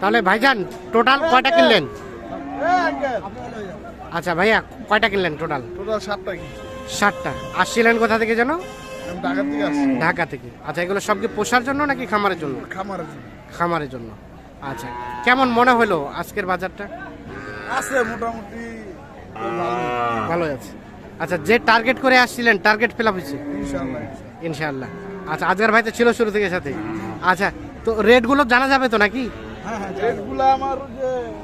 তাহলে ভাইজান টোটাল কয়টা কিনলেন? আচ্ছা ভাইয়া কয়টা কিনলেন টোটাল টোটাল সাতটা ষাটটা আসছিলেন কোথা থেকে যেন? ঢাকা থেকে আচ্ছা এগুলো সব কি পোষার জন্য নাকি খামারের জন্য? খামারের জন্য। খামারের জন্য। আচ্ছা কেমন মনে হলো আজকের বাজারটা? আছে মোটামুটি ভালো আছে। আচ্ছা যে টার্গেট করে আসছিলেন টার্গেট ফিল আপ হয়েছে? ইনশাআল্লাহ। ইনশাআল্লাহ। আচ্ছা আজকের ভাই তো ছিল শুরু থেকে সাথে আচ্ছা তো রেটগুলো জানা যাবে তো নাকি? হ্যাঁ হ্যাঁ রেটগুলো আমার ওই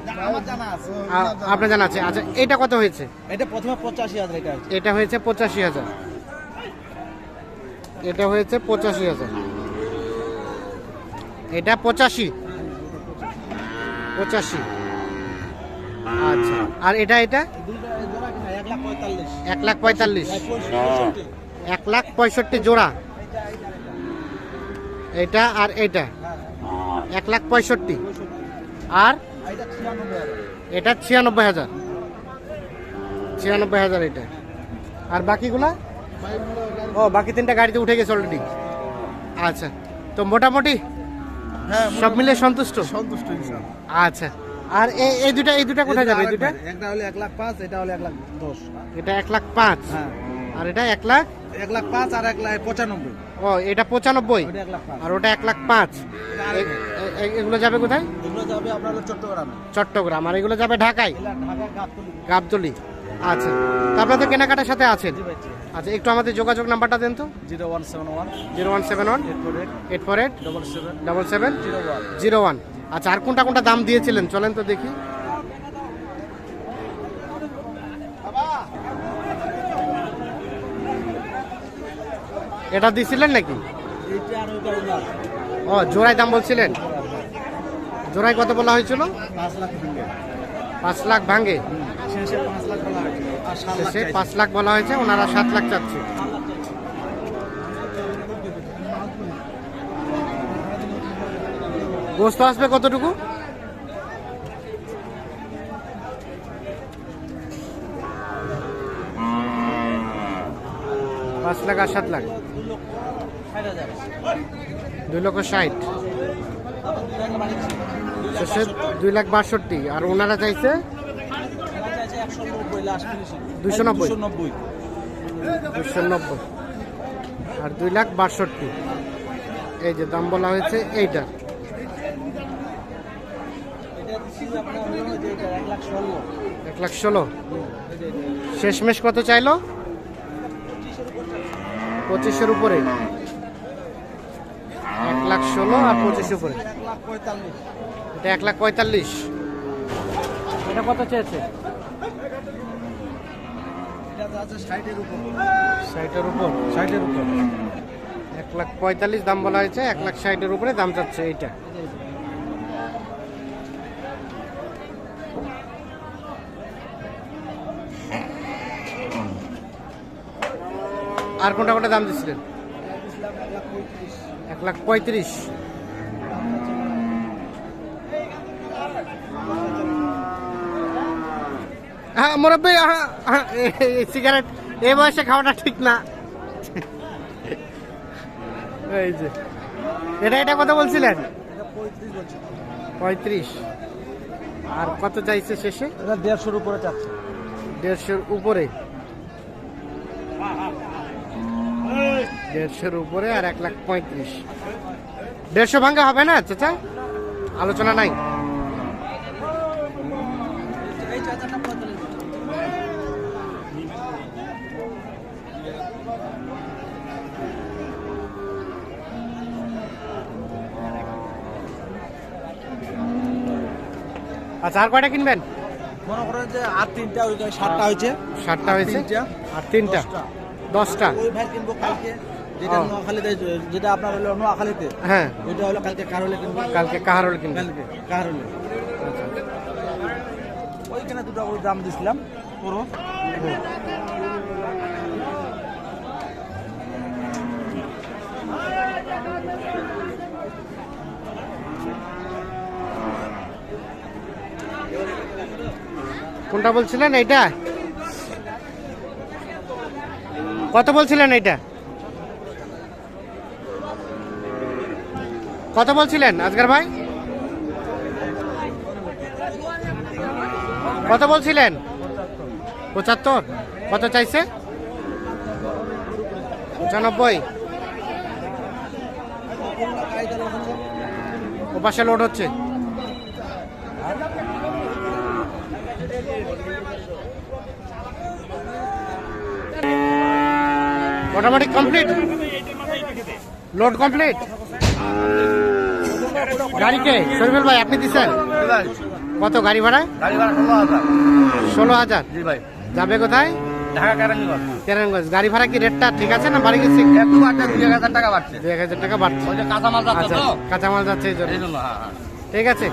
যে আমার জানা আছে আ- আপনার জানা আছে। আচ্ছা এটা কত হয়েছে? এটা প্রথমে পঁচাশি হাজার এটা এটা হয়েছে পঁচাশি হাজার। এটা হয়েছে পঁচাশি হাজার। এটা পঁচাশি। পঁচাশি। আচ্ছা আর এটা এটা? এক লাখ পঁয়তাল্লিশ। এক লাখ পঁয়ষট্টি। জোড়া। এটা আর এটা। এক লাখ পঁয়ষট্টি। আর এটা ছিয়ানব্বই হাজার। ছিয়ানব্বই হাজার এটা। আর বাকিগুলা? ও বাকি তিনটা গাড়িতে উঠে গেছে অলরেডি আচ্ছা তো মোটামুটি হ্যাঁ সব মিলে সন্তুষ্ট? সন্তুষ্ট আচ্ছা আর এই এই দুটা এই দুটা কোথায় যাবে? দুটা একটা হলো এক লাখ পাঁচ এটা হলো এক লাখ দশ। এটা এক লাখ পাঁচ। হ্যাঁ। আর এটা এক লাখ? এক লাখ পাঁচ আর এক লাখ পঁচানব্বই। ও এটা পঁচানব্বই। আর ওটা এক লাখ পাঁচ। এগুলো যাবে কোথায়? এগুলো যাবে আপনার চট্টগ্রামে। চট্টগ্রাম। আর এগুলো যাবে ঢাকায়? গাবতলি। আচ্ছা। তো আপনাদের কেনাকাটার সাথে আছেন। আচ্ছা একটু আমাদের যোগাযোগ নাম্বারটা দেন তো। Zero one seven one. Zero one seven one. Eight four eight. Double seven. Double seven. Zero one. Zero one. আচ্ছা আর কোনটা কোনটা দাম দিয়েছিলেন? চলেন তো দেখি। এটা দিছিলেন নাকি? ও জোড়ায় দাম বলছিলেন? জোড়ায় কত বলা হয়েছিল? পাঁচ লাখ ভেঙে। শেষে। পাঁচ লাখ বলা হয়েছে ওনারা সাত লাখ চাচ্ছে। গোস্ত আসবে কতটুকু? পাঁচ লাখ আর সাত লাখ। দুই লক্ষ ষাট। শেষে দুই লাখ বাষট্টি, আর ওনারা চাইছে একশো নব্বই। দুশো নব্বই। আর দুই লাখ বাষট্টি। এই যে দাম বলা হয়েছে এইটা। এটা দিচ্ছি আপনার হলো যে এটা এক লাখ ষোলো। শেষমেশ কত চাইলো? পঁচিশের উপরে। লাখ ষোলো আর পঁচিশের উপরে। এক লাখ পঁয়তাল্লিশ এটা এক লাখ পঁয়তাল্লিশ। এটা কত চেয়েছে? ষাটের উপর। ষাটের উপর। এক লাখ পঁয়তাল্লিশ দাম বলা হয়েছে এক লাখ ষাটের উপরে দাম চাচ্ছে এইটা। আর কোনটা কোনটা দাম দিচ্ছিলেন? লাখ পঁয়ত্রিশ। হ্যাঁ মুরব্বী হ্যাঁ, হ্যাঁ, সিগারেট এই বয়সে খাওয়াটা ঠিক না। এই যে এটা এটা কত বলছিলেন? পঁয়ত্রিশ। আর কত চাইছে শেষে? দেড়শোর উপরে চাচ্ছে। দেড়শোর উপরে। দেড়শোর উপরে আর এক লাখ পঁয়ত্রিশ। দেড়শো ভাঙ্গা হবে না চাচা? আলোচনা নাই। আচ্ছা আর কয়টা কিনবেন? মনে করেন যে আর তিনটা সাতটা হয়েছে ষাটটা হয়েছে আর তিনটা? দশটা। দশটা? ওই ভাই কিনবো কালকে। যেটা। নোয়াখালীতে যেটা আপনার হলো নোয়াখালীতে হ্যাঁ। ওইটা হলো কালকে কারলে কিনবো কালকে কাহারোল কালকে ওইখানে দুটো করে দাম দিছিলাম পুরো। কোনটা বলছিলেন এইটা? কত বলছিলেন এইটা? কত বলছিলেন আজগার ভাই? কত বলছিলেন? পঁচাত্তর। কত চাইছে? পঁচানব্বই। ওপাশে লোড হচ্ছে। মোটামুটি কমপ্লিট লোড কমপ্লিট গাড়িকে শরীফুল ভাই আপনি দিচ্ছেন? কত গাড়ি ভাড়া? গাড়ি ভাড়া ষোলো হাজার। যাবে কোথায়? কেরানগঞ্জ। গাড়ি ভাড়া কি রেটটা ঠিক আছে না বাড়ি গেছে? একটু বাড়ছে দুই হাজার টাকা বাড়ছে। দুই এক হাজার টাকা বাড়ছে। কাঁচামাল যাচ্ছে আচ্ছা কাঁচামাল যাচ্ছে এই জন্য। হ্যাঁ হ্যাঁ। ঠিক আছে।